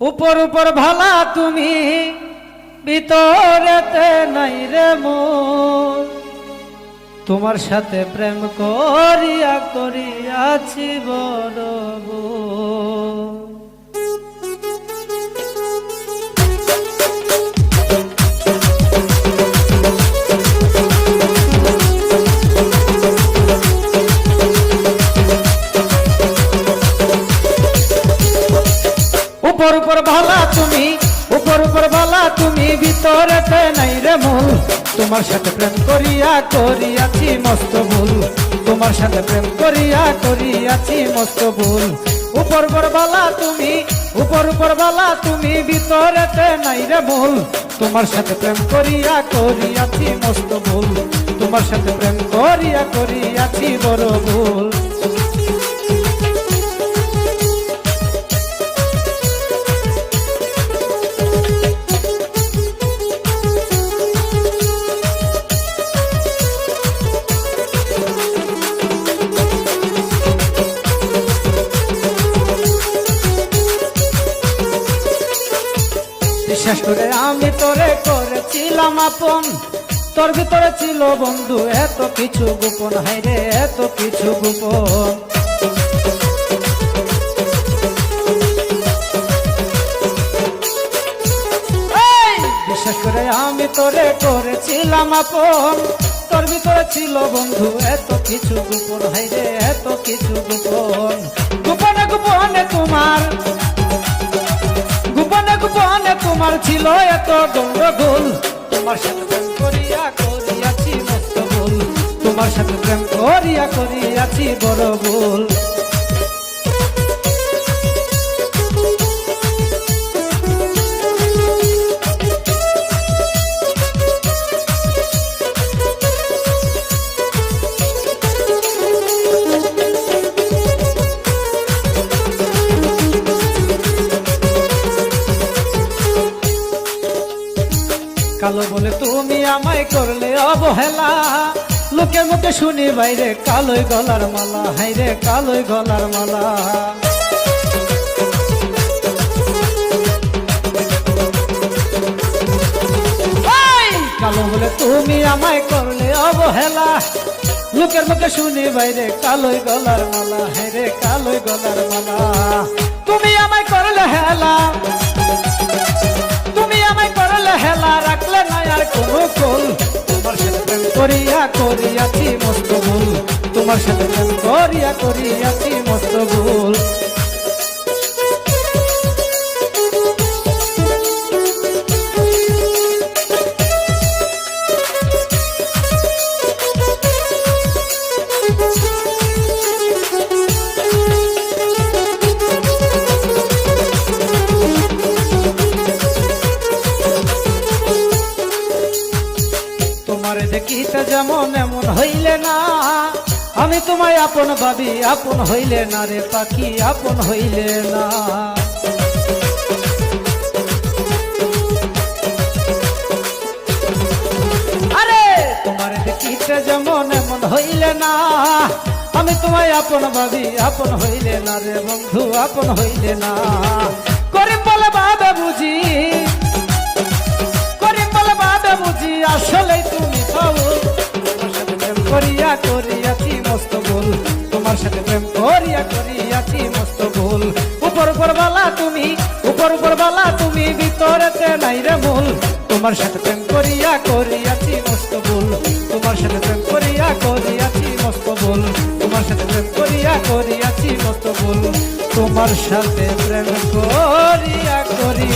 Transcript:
উপর উপর ভালা তুমি ভিতরেতে নাই রে মোর। তোমার সাথে প্রেম করিয়া করিয়াছি বড় ভালা তুমি ভিতরেতে নাই রে মূল। তোমার সাথে প্রেম করিয়া করিয়াছি মস্ত ভুল। তোমার সাথে প্রেম করিয়া করিয়াছি মস্ত ভুল। উপর ভালা তুমি, উপর ভালা তুমি ভিতরেতে নাই রে মূল। তোমার সাথে প্রেম করিয়া করিয়াছি মস্ত ভুল। তোমার সাথে প্রেম করিয়া করিয়াছি বড় ভুল। বিশ্বাস করে, আমি তোরে করেছিলাম আপন। তোর ভিতরে ছিল বন্ধু, এত কিছু গোপন হাইরে এত কিছু গোপন! বিশ্বাস করে, আমি তোরে করেছিলাম আপন। তোর ভিতরে ছিল বন্ধু, এত কিছু গোপন হাইরে এত কিছু গোপন। গোপনে গোপনে তোমার গোপনে তোমার ছিল এত গন্ডগোল তোমার সাথে প্রেম করিয়া করিয়াছি মস্ত ভুল। তোমার সাথে প্রেম করিয়া করিয়াছি বড় ভুল। কালো বলে তুমি আমায় করলে অবহেলা। লোকের মুখে শুনি বাইরে কালোই গলার মালা হাইরে কালোই গলার মালা! কালো বলে তুমি আমায় করলে অবহেলা। লোকের মুখে শুনি বাইরে কালোই গলার মালা হাইরে কালোই গলার মালা। করিয়া করিয়াছি মস্ত ভুল। তোমার সাথে প্রেম করিয়া করিয়াছি মস্ত ভুল। দেখিতে যেমন এমন হইলে না। আমি তোমায় আপন ভাবি, আপন হইলে না রে পাখি, আপন হইলে না। যেমন এমন হইলে না। আমি তোমায় আপন ভাবি, আপন হইলে না রে বন্ধু, আপন হইলে না। করে বলে বাবে বুঝি করিম বলে বাবে বুঝি আসলেই করিয়া করিয়াছি মস্ত ভুল। তোমার সাথে প্রেম করিয়া করিয়াছি মস্ত ভুল। উপর তুমি উপর তুমি, ভিতরেতে নাই রে তোমার সাথে প্রেম করিয়া করিয়াছি মস্ত ভুল। তোমার সাথে প্রেম করিয়া করিয়াছি মস্ত ভুল। তোমার সাথে প্রেম করিয়া করিয়াছি মস্ত ভুল। তোমার সাথে প্রেম করিয়া করি